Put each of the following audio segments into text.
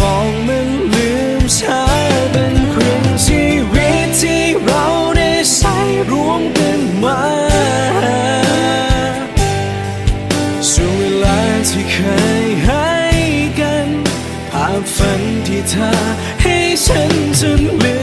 มองมันลืมช้าเป็นครึ่งชีวิตที่เราได้ใช้รวมกันมาช่วงเวลาที่เคยให้กัน ภาพฝันที่เธอให้ฉันจนลืม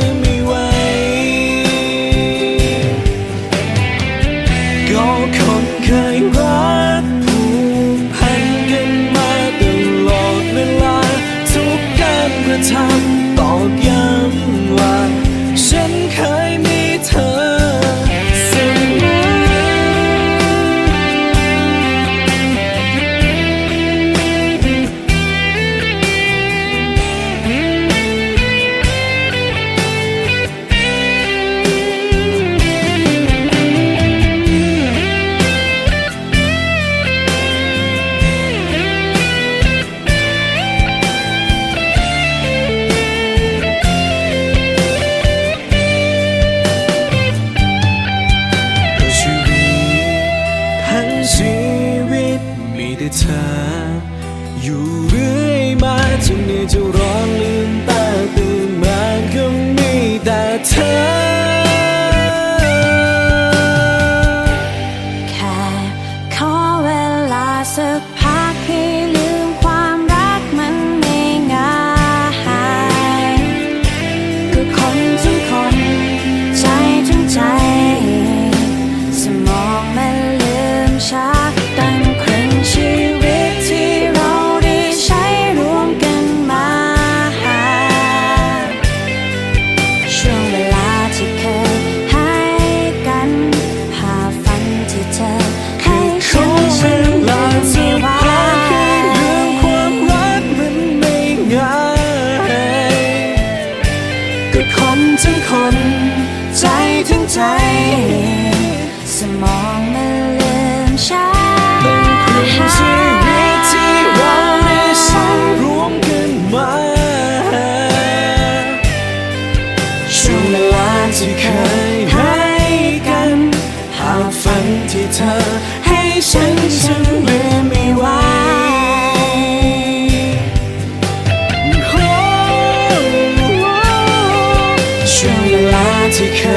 จ คนทั้งคน ใจทั้งใจ สมองมันลืมช้าเป็นครึ่งชีวิตที่เราได้ใช้ร่วมกันมาช่วงเวลาที่เคยให้กัน หากฝันที่เธอให้ฉันฉัน ที่เคยให้